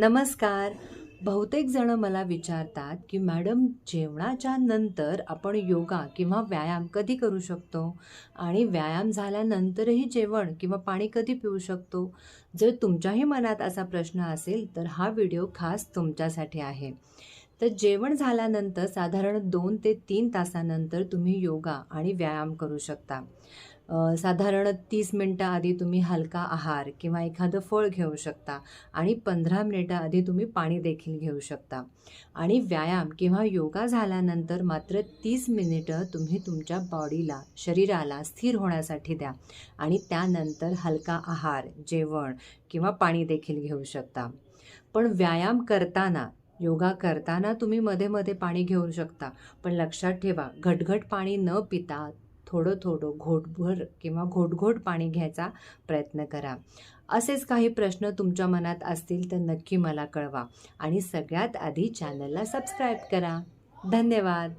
नमस्कार. बहुतेक जण मला विचारतात की मॅडम जेवणाच्या नंतर आपण योगा किंवा व्यायाम कधी करू शकतो? आणि व्यायाम झाल्यानंतरही जेवण किंवा पाणी कधी पिऊ शकतो? जर तुमच्याही मनात असा प्रश्न असेल तर हा व्हिडिओ खास तुमच्यासाठी आहे. तर जेवण झाल्यानंतर साधारण दोन ते तीन तासानंतर तुम्ही योगा आणि व्यायाम करू शकता. साधारण तीस मिनटं आधी तुम्ही हलका आहार किंवा एखादं फळ घेऊ शकता आणि पंधरा मिनिटं आधी तुम्ही पाणी देखील घेऊ शकता. आणि व्यायाम किंवा योगा झाल्यानंतर मात्र तीस मिनिटं तुम्ही तुमच्या बॉडीला शरीराला स्थिर होण्यासाठी द्या आणि त्यानंतर हलका आहार जेवण किंवा पाणी देखील घेऊ शकता. पण व्यायाम करताना योगा करताना तुम्ही मध्ये मध्ये पाणी घेऊ शकता. पण लक्षात ठेवा घटघट पाणी न पिता थोडं थोडं घोटभर किंवा घोटघोट पाणी घ्यायचा प्रयत्न करा. असेच काही प्रश्न तुमच्या मनात असतील तर नक्की मला कळवा आणि सगळ्यात आधी चॅनलला सबस्क्राईब करा. धन्यवाद!